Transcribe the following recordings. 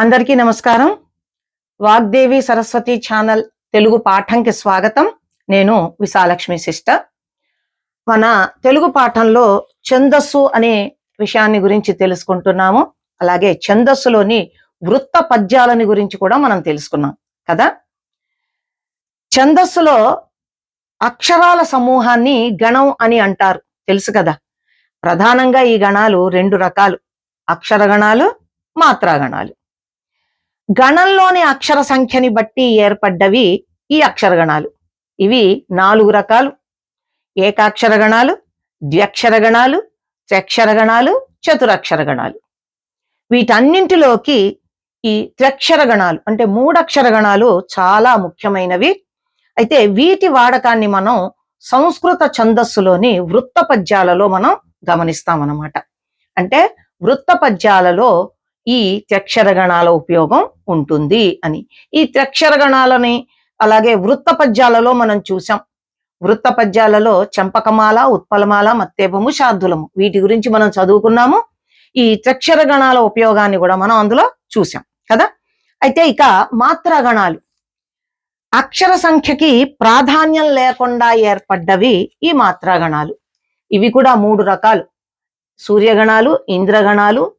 అందరికీ నమస్కారం. వాగ్దేవి సరస్వతి ఛానల్ తెలుగు పాఠంకి స్వాగతం. నేను విశాలక్ష్మి సిస్టర్. మన తెలుగు పాఠంలో ఛందస్సు అనే విషయాన్ని గురించి తెలుసుకుంటున్నాము. అలాగే ఛందస్సులోని వృత్త పద్యాలని గురించి కూడా మనం తెలుసుకున్నాం కదా? ఛందస్సులో అక్షరాల సమూహాన్ని గణం అని అంటారు తెలుసు కదా? ప్రధానంగా ఈ గణాలు రెండు రకాలు అక్షర గణాలు మాత్రా గణాలు గణంలోని అక్షర సంఖ్యని బట్టి ఏర్పడ్డవి ఈ అక్షర గణాలు ఇవి నాలుగు రకాలు. ఏకాక్షర గణాలు ద్వ్యక్షర గణాలు త్రక్షర గణాలు చతురక్షర గణాలు వీటన్నింటిలోకి ఈ త్రక్షర గణాలు అంటే మూడక్షర గణాలు చాలా ముఖ్యమైనవి. అయితే వీటి వాడకాన్ని మనం సంస్కృత ఛందస్సులోని వృత్త పద్యాలలో మనం గమనిస్తామన్నమాట. అంటే వృత్త పద్యాలలో ఈ త్రక్షర గణాల ఉపయోగం ఉంటుంది అని. ఈ త్రక్షర గణాలని అలాగే వృత్త పద్యాలలో మనం చూసాం. వృత్త పద్యాలలో చంపకమాల ఉత్పలమాల మత్తేపము శార్దులము వీటి గురించి మనం చదువుకున్నాము. ఈ త్రక్షర గణాల ఉపయోగాన్ని కూడా మనం అందులో చూసాం కదా. అయితే ఇక మాత్రా గణాలు అక్షర సంఖ్యకి ప్రాధాన్యం లేకుండా ఏర్పడ్డవి ఈ మాత్రాగణాలు. ఇవి కూడా మూడు రకాలు. సూర్యగణాలు ఇంద్రగణాలు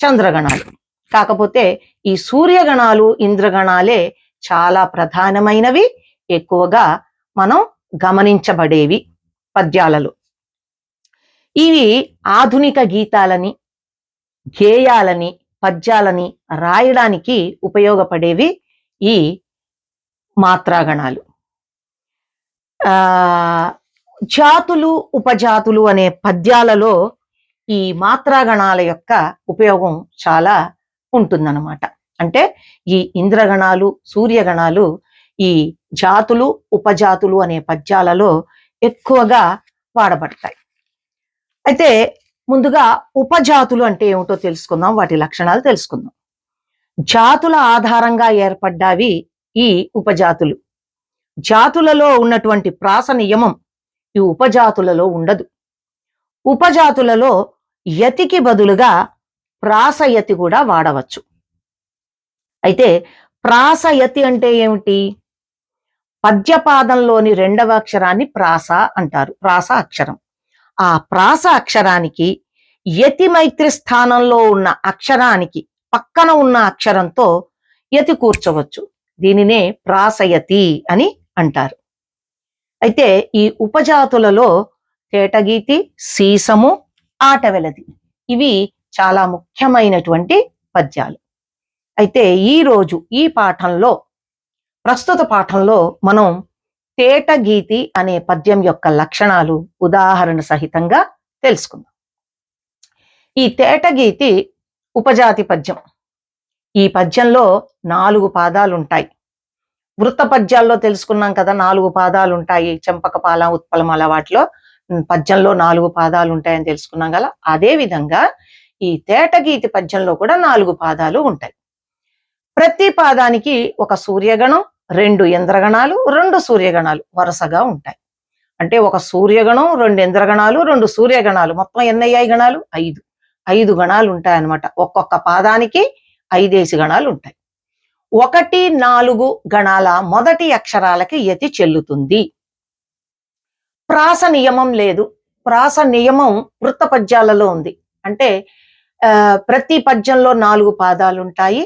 చంద్రగణాలు. కాకపోతే ఈ సూర్యగణాలు ఇంద్రగణాలే చాలా ప్రధానమైనవి. ఎక్కువగా మనం గమనించబడేవి పద్యాలలో. ఇవి ఆధునిక గీతాలని గేయాలని పద్యాలని రాయడానికి ఉపయోగపడేవి ఈ మాత్రాగణాలు. జాతులు ఉపజాతులు అనే పద్యాలలో ఈ మాత్రాగణాల యొక్క ఉపయోగం చాలా ఉంటుందన్నమాట. అంటే ఈ ఇంద్రగణాలు సూర్యగణాలు ఈ జాతులు ఉపజాతులు అనే పద్యాలలో ఎక్కువగా వాడబడతాయి. అయితే ముందుగా ఉపజాతులు అంటే ఏమిటో తెలుసుకుందాం వాటి లక్షణాలు తెలుసుకుందాం. జాతుల ఆధారంగా ఏర్పడ్డావి ఈ ఉపజాతులు. జాతులలో ఉన్నటువంటి ప్రాస నియమం ఈ ఉపజాతులలో ఉండదు. ఉపజాతులలో యతికి బదులుగా ప్రాసయతి కూడా వాడవచ్చు. అయితే ప్రాసయతి అంటే ఏమిటి? పద్యపాదంలోని రెండవ అక్షరాన్ని ప్రాస అంటారు ప్రాస అక్షరం. ఆ ప్రాస అక్షరానికి యతి మైత్రి స్థానంలో ఉన్న అక్షరానికి పక్కన ఉన్న అక్షరంతో యతి కూర్చోవచ్చు. దీనినే ప్రాసయతి అని అంటారు. అయితే ఈ ఉపజాతులలో తేటగీతి సీసము ఆటవెలది ఇవి చాలా ముఖ్యమైనటువంటి పద్యాలు. అయితే ఈ రోజు ఈ పాఠంలో ప్రస్తుత పాఠంలో మనం తేటగీతి అనే పద్యం యొక్క లక్షణాలు ఉదాహరణ సహితంగా తెలుసుకుందాం. ఈ తేటగీతి ఉపజాతి పద్యం. ఈ పద్యంలో నాలుగు పాదాలు ఉంటాయి వృత్త పద్యాల్లో తెలుసుకున్నాం కదా నాలుగు పాదాలు ఉంటాయి చెంపకపాల ఉత్పలమాల వాటిలో పద్యంలో నాలుగు పాదాలు ఉంటాయని తెలుసుకున్నాం కదా? అదే విధంగా ఈ తేటగీతి పద్యంలో కూడా నాలుగు పాదాలు ఉంటాయి. ప్రతి పాదానికి ఒక సూర్యగణం రెండు ఇంద్రగణాలు రెండు సూర్యగణాలు వరుసగా ఉంటాయి. అంటే ఒక సూర్యగణం రెండు ఇంద్రగణాలు రెండు సూర్యగణాలు. మొత్తం ఎన్నయ్యాయి గణాలు? ఐదు. ఐదు గణాలు ఉంటాయన్నమాట. ఒక్కొక్క పాదానికి ఐదేసి గణాలు ఉంటాయి. ఒకటి నాలుగు గణాల మొదటి అక్షరాలకి యతి చెల్లుతుంది. ప్రాస నియమం లేదు. ప్రాస నియమం వృత్త పద్యాలలో ఉంది. అంటే ప్రతి పద్యంలో నాలుగు పాదాలు ఉంటాయి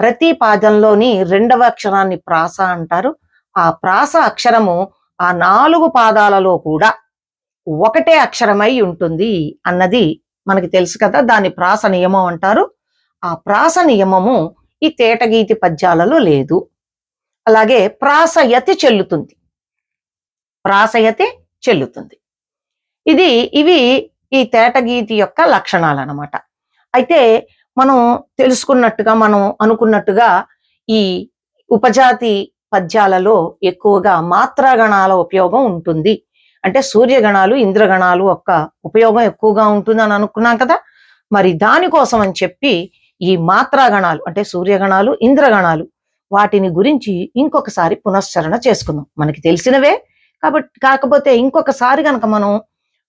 ప్రతి పాదంలోని రెండవ అక్షరాన్ని ప్రాస అంటారు. ఆ ప్రాస అక్షరము ఆ నాలుగు పాదాలలో కూడా ఒకటే అక్షరమై ఉంటుంది అన్నది మనకి తెలుసు కదా. దాన్ని ప్రాస నియమం అంటారు. ఆ ప్రాస నియమము ఈ తేటగీతి పద్యాలలో లేదు. అలాగే ప్రాసయతి చెల్లుతుంది. ప్రాసయతి చెల్లుతుంది. ఇది ఇవి ఈ తేటగీతి యొక్క లక్షణాలు అన్నమాట అయితే మనం తెలుసుకున్నట్టుగా మనం అనుకున్నట్టుగా ఈ ఉపజాతి పద్యాలలో ఎక్కువగా మాత్రాగణాల ఉపయోగం ఉంటుంది. అంటే సూర్యగణాలు ఇంద్రగణాలు యొక్క ఉపయోగం ఎక్కువగా ఉంటుంది అని అనుకున్నాం కదా! మరి దానికోసం అని చెప్పి ఈ మాత్రాగణాలు అంటే సూర్యగణాలు ఇంద్రగణాలు వాటిని గురించి ఇంకొకసారి పునశ్చరణ చేసుకుందాం. మనకి తెలిసినవే కాబట్టి కాకపోతే ఇంకొకసారి కనుక మనం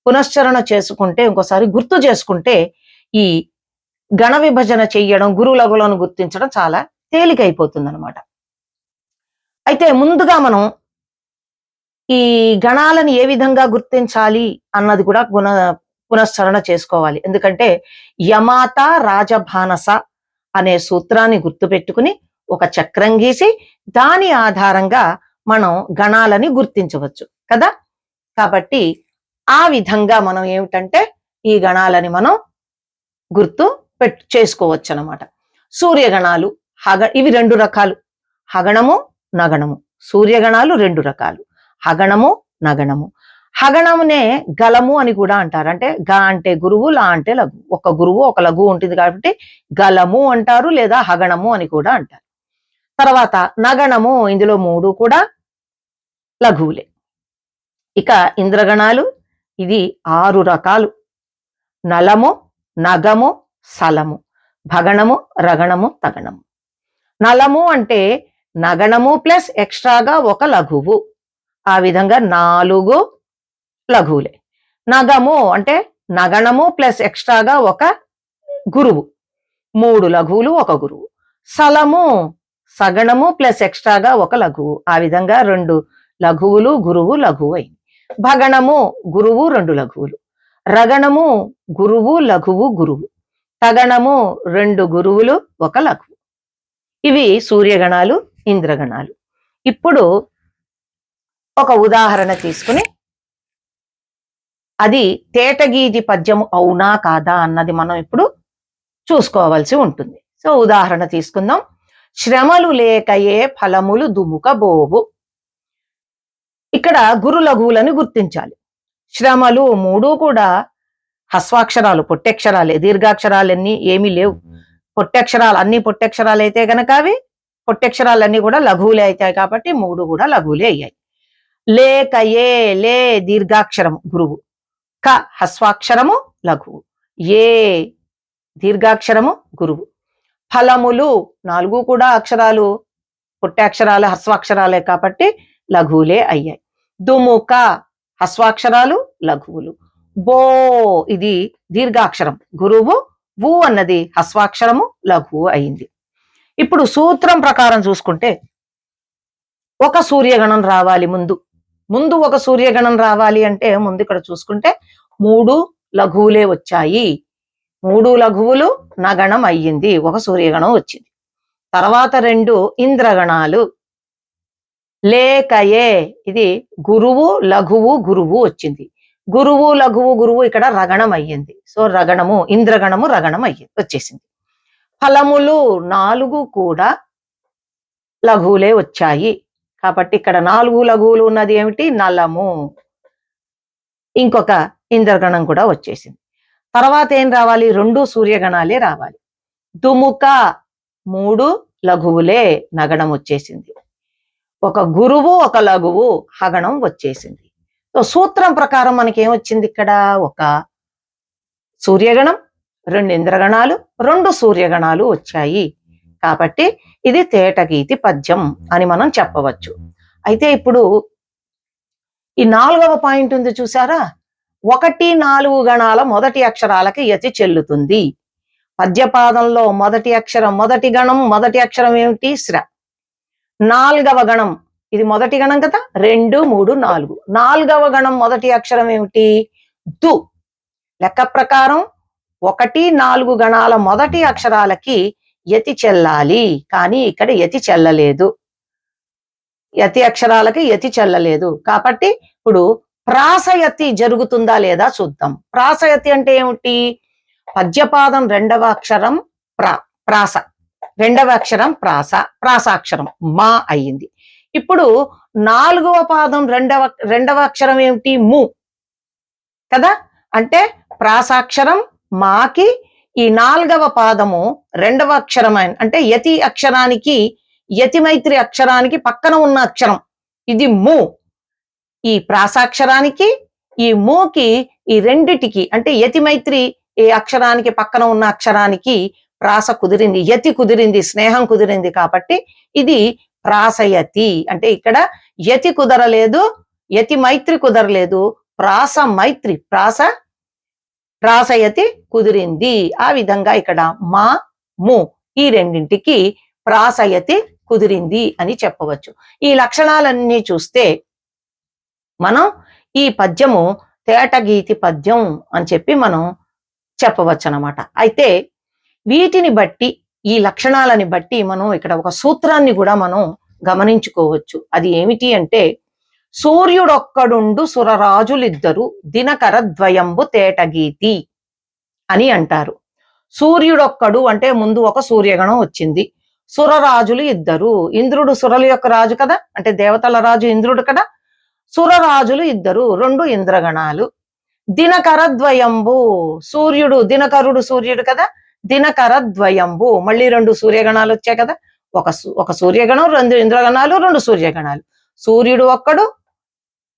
పునశ్చరణ చేసుకుంటే ఇంకోసారి గుర్తు చేసుకుంటే ఈ గణ విభజన చెయ్యడం గురు గుర్తించడం చాలా తేలికైపోతుంది అనమాట అయితే ముందుగా మనం ఈ గణాలను ఏ విధంగా గుర్తించాలి అన్నది కూడా గుణ పునశ్చరణ చేసుకోవాలి. ఎందుకంటే యమాత రాజభానస అనే సూత్రాన్ని గుర్తుపెట్టుకుని ఒక చక్రం గీసి దాని ఆధారంగా మనం గణాలని గుర్తించవచ్చు కదా? కాబట్టి ఆ విధంగా మనం ఏమిటంటే ఈ గణాలని మనం గుర్తు పెట్టు చేసుకోవచ్చు అనమాట సూర్యగణాలు హగ ఇవి రెండు రకాలు. హగణము నగణము. సూర్యగణాలు రెండు రకాలు. హగణము నగణము. హగణమునే గలము అని కూడా అంటారు. అంటే గ అంటే గురువు లా అంటే లఘు. ఒక గురువు ఒక లఘు ఉంటుంది కాబట్టి గలము అంటారు లేదా హగణము అని కూడా అంటారు. తర్వాత నగణము ఇందులో మూడు కూడా లఘువులే. ఇక ఇంద్రగణాలు ఇది ఆరు రకాలు. నలము నగము సలము. భగణము రగణము తగణము. నలము అంటే నగణము ప్లస్ ఎక్స్ట్రాగా ఒక లఘువు. ఆ విధంగా నాలుగు లఘువులే. నగము అంటే నగణము ప్లస్ ఎక్స్ట్రాగా ఒక గురువు. మూడు లఘువులు ఒక గురువు. సలము సగణము ప్లస్ ఎక్స్ట్రాగా ఒక లఘువు. ఆ విధంగా రెండు లఘువులు గురువు లఘువు. అయింది భగణము గురువు రెండు లఘువులు. రగణము గురువు లఘువు గురువు. తగణము రెండు గురువులు ఒక లఘువు. ఇవి సూర్యగణాలు ఇంద్రగణాలు. ఇప్పుడు ఒక ఉదాహరణ తీసుకుని అది తేటగీది పద్యము అవునా కాదా అన్నది మనం ఇప్పుడు చూసుకోవాల్సి ఉంటుంది. సో ఉదాహరణ తీసుకుందాం. శ్రమలు లేకయే ఫలములు దుముక బోవు. ఇక్కడ గురు లఘువులను గుర్తించాలి. శ్రమలు మూడు కూడా హస్వాక్షరాలు పొట్టెక్షరాలే దీర్ఘాక్షరాలన్నీ ఏమీ లేవు. పొట్టెక్షరాలు అన్ని పొట్టెక్షరాలు అయితే గనక అవి పొట్టెక్షరాలన్నీ కూడా లఘువులే అవుతాయి కాబట్టి మూడు కూడా లఘువులే అయ్యాయి. లేక ఏ లే దీర్ఘాక్షరము గురువు. క హస్వాక్షరము లఘువు. ఏ దీర్ఘాక్షరము గురువు. ఫలములు నాలుగు కూడా అక్షరాలు పుట్టాక్షరాలు హస్వాక్షరాలే కాబట్టి లఘువులే అయ్యాయి. దుముక హస్వాక్షరాలు లఘువులు. బో ఇది దీర్ఘాక్షరం. గురువు వు అన్నది హస్వాక్షరము లఘువు అయింది. ఇప్పుడు సూత్రం ప్రకారం చూసుకుంటే ఒక సూర్యగణం రావాలి ముందు. ముందు ఒక సూర్యగణం రావాలి అంటే ముందు ఇక్కడ చూసుకుంటే మూడు లఘువులే వచ్చాయి. మూడు లఘువులు నగణం అయ్యింది. ఒక సూర్యగణం వచ్చింది. తర్వాత రెండు ఇంద్రగణాలు. లేకయే. ఇది గురువు లఘువు గురువు వచ్చింది. గురువు లఘువు గురువు ఇక్కడ రగణం అయ్యింది సో రగణము ఇంద్రగణము రగణం అయ్యింది వచ్చేసింది. ఫలములు నాలుగు కూడా లఘువులే వచ్చాయి. కాబట్టి ఇక్కడ నాలుగు లఘువులు ఉన్నది ఏమిటి? నలము. ఇంకొక ఇంద్రగణం కూడా వచ్చేసింది. తర్వాత ఏం రావాలి? రెండు సూర్యగణాలే రావాలి. దుముక మూడు లఘువులే నగణం వచ్చేసింది. ఒక గురువు ఒక లఘువు హగణం వచ్చేసింది. సో సూత్రం ప్రకారం మనకి ఏమొచ్చింది ఇక్కడ? ఒక సూర్యగణం రెండు ఇంద్రగణాలు రెండు సూర్యగణాలు వచ్చాయి. కాబట్టి ఇది తేటగీతి పద్యం అని మనం చెప్పవచ్చు. అయితే ఇప్పుడు ఈ నాలుగవ పాయింట్ ఉంది చూసారా? ఒకటి నాలుగు గణాల మొదటి అక్షరాలకి యతి చెల్లుతుంది. పద్యపాదంలో మొదటి అక్షరం మొదటి గణం మొదటి అక్షరం ఏమిటి? శ్ర. నాలుగవ గణం. ఇది మొదటి గణం కదా? రెండు మూడు నాలుగు. నాలుగవ గణం మొదటి అక్షరం ఏమిటి? దు. లెక్క ప్రకారం ఒకటి నాలుగు గణాల మొదటి అక్షరాలకి యతి చెల్లాలి. కానీ ఇక్కడ యతి చెల్లలేదు. యతి అక్షరాలకి యతి చెల్లలేదు. కాబట్టి ఇప్పుడు ప్రాసయతి జరుగుతుందా లేదా చూద్దాం. ప్రాసయతి అంటే ఏమిటి? పద్యపాదం రెండవ అక్షరం ప్రా ప్రాస. రెండవ అక్షరం ప్రాస ప్రాసాక్షరం మా అయ్యింది. ఇప్పుడు నాలుగవ పాదం రెండవ రెండవ అక్షరం ఏమిటి? ము. కదా? అంటే ప్రాసాక్షరం మాకి ఈ నాలుగవ పాదము రెండవ అక్షరం అంటే యతి అక్షరానికి యతి మైత్రి అక్షరానికి పక్కన ఉన్న అక్షరం. ఇది ము. ఈ ప్రాసాక్షరానికి ఈ మూకి ఈ రెండిటికి అంటే యతి మైత్రి ఈ అక్షరానికి పక్కన ఉన్న అక్షరానికి ప్రాస కుదిరింది యతి కుదిరింది స్నేహం కుదిరింది కాబట్టి ఇది ప్రాసయతి. అంటే ఇక్కడ యతి కుదరలేదు యతి మైత్రి కుదరలేదు ప్రాస మైత్రి ప్రాస ప్రాసయతి కుదిరింది. ఆ విధంగా ఇక్కడ మా ము ఈ రెండింటికి ప్రాసయతి కుదిరింది అని చెప్పవచ్చు. ఈ లక్షణాలన్నీ చూస్తే మనం ఈ పద్యము తేటగీతి పద్యం అని చెప్పి మనం చెప్పవచ్చు అనమాట అయితే వీటిని బట్టి ఈ లక్షణాలని బట్టి మనం ఇక్కడ ఒక సూత్రాన్ని కూడా మనం గమనించుకోవచ్చు. అది ఏమిటి అంటే సూర్యుడొక్కడుండు సురరాజులిద్దరు దినకర ద్వయంబు తేటగీతి అని అంటారు. సూర్యుడొక్కడు అంటే ముందు ఒక సూర్యగణం వచ్చింది. సురరాజులు ఇద్దరు ఇంద్రుడు సురల యొక్క రాజు కదా అంటే దేవతల రాజు ఇంద్రుడు కదా సురరాజులు ఇద్దరు రెండు ఇంద్రగణాలు. దినకర ద్వయంబు సూర్యుడు దినకరుడు సూర్యుడు కదా దినకర ద్వయంబు మళ్ళీ రెండు సూర్యగణాలు వచ్చాయి కదా. ఒక ఒక సూర్యగణం రెండు ఇంద్రగణాలు రెండు సూర్యగణాలు. సూర్యుడు ఒక్కడు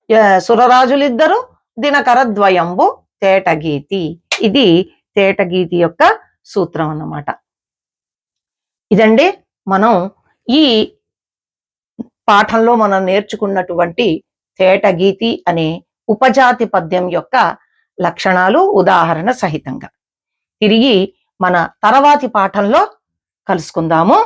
ఆ, సురరాజులు ఇద్దరు దినకర ద్వయంబు తేటగీతి. ఇది తేటగీతి యొక్క సూత్రం అన్నమాట. ఇదండి మనం ఈ పాఠంలో మనం నేర్చుకున్నటువంటి తేటగీతి అనే ఉపజాతి పద్యం యొక్క లక్షణాలు ఉదాహరణ సహితంగా. తిరిగి మన తర్వాతి పాఠంలో కలుసుకుందాము.